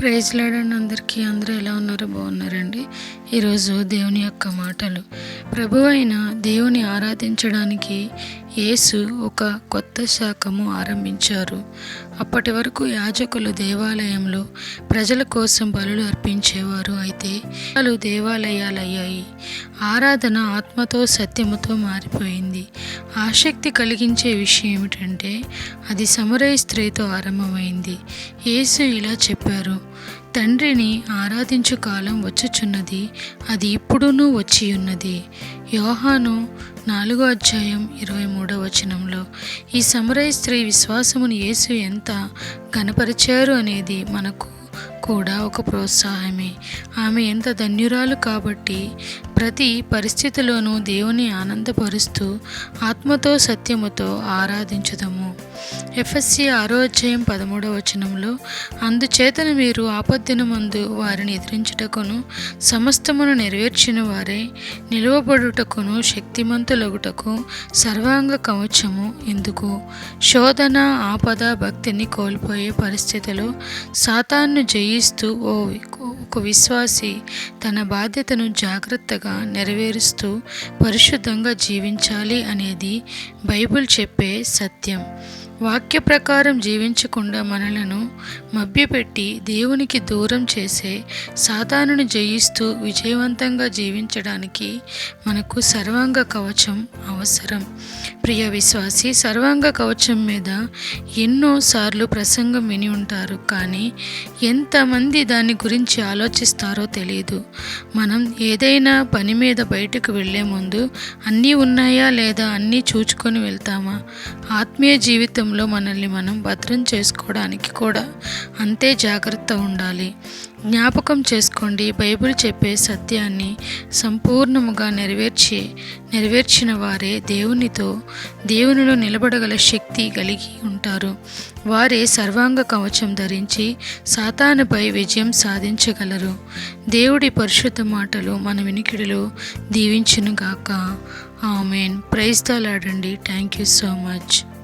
Praise లాడండి అందరికీ అందరూ ఎలా ఉన్నారో బాగున్నారండి. ఈరోజు దేవుని యొక్క మాటలు. ప్రభు అయిన దేవుని ఆరాధించడానికి యేసు ఒక కొత్త శాఖము ఆరంభించారు. అప్పటి వరకు యాజకులు దేవాలయంలో ప్రజల కోసం బలులు అర్పించేవారు అయితే వాళ్ళు దేవాలయాలయ్యాయి. ఆరాధన ఆత్మతో సత్యముతో మారిపోయింది. ఆసక్తి కలిగించే విషయం ఏమిటంటే అది సమరయ స్త్రీతో ఆరంభమైంది. యేసు ఇలా చెప్పారు తండ్రిని ఆరాధించు కాలం వచ్చుచున్నది అది ఇప్పుడునూ వచ్చి ఉన్నది యోహాను నాలుగో అధ్యాయం ఇరవై మూడో వచనంలో ఈ సమరయ స్త్రీ విశ్వాసమును యేసు ఎంత గనపరిచారు అనేది మనకు కూడా ఒక ప్రోత్సాహమే. ఆమె ఎంత ధన్యురాలు కాబట్టి ప్రతి పరిస్థితిలోనూ దేవుని ఆనందపరుస్తూ ఆత్మతో సత్యముతో ఆరాధించుదము. ఎఫ్ఎస్సి ఆరో అధ్యాయం పదమూడవ వచనంలో అందుచేతను మీరు ఆపద్దినమందు వారిని ఎదిరించుటకును సమస్తమును నెరవేర్చిన వారే నిలువబడుటకును శక్తిమంతులగుటకు సర్వాంగ కవచము ఎందుకు? శోధన ఆపద భక్తిని కోల్పోయే పరిస్థితిలో సాతాన్ను జయిస్తూ ఓ ఒక విశ్వాసి తన బాధ్యతను జాగ్రత్తగా నెరవేరుస్తూ పరిశుద్ధంగా జీవించాలి అనేది బైబిల్ చెప్పే సత్యం. వాక్య ప్రకారం జీవించకుండా మనలను మభ్యపెట్టి దేవునికి దూరం చేసే సాతానుని జయిస్తూ విజయవంతంగా జీవించడానికి మనకు సర్వాంగ కవచం అవసరం. ప్రియ విశ్వాసి సర్వాంగ కవచం మీద ఎన్నోసార్లు ప్రసంగం విని ఉంటారు. కానీ ఎంత ఎంతమంది దాని గురించి ఆలోచిస్తారో తెలియదు మనం ఏదైనా పని మీద బయటకు వెళ్ళే ముందు అన్నీ ఉన్నాయా లేదా అన్నీ చూచుకొని వెళ్తామా? ఆత్మీయ జీవితంలో మనల్ని మనం భద్రం చేసుకోవడానికి కూడా అంతే జాగ్రత్త ఉండాలి. జ్ఞాపకం చేసుకోండి. బైబిల్ చెప్పే సత్యాన్ని సంపూర్ణముగా నెరవేర్చి నెరవేర్చిన వారే దేవునితో దేవునిలో నిలబడగల శక్తి కలిగి ఉంటారు. వారే సర్వాంగ కవచం ధరించి సాతానుపై విజయం సాధించగలరు. దేవుడి పరిశుద్ధ మాటలు మన వినికిడిలో దీవించునుగాక. ఆమెన్. ప్రైజ్ తలాడండి థ్యాంక్ యూ సో మచ్.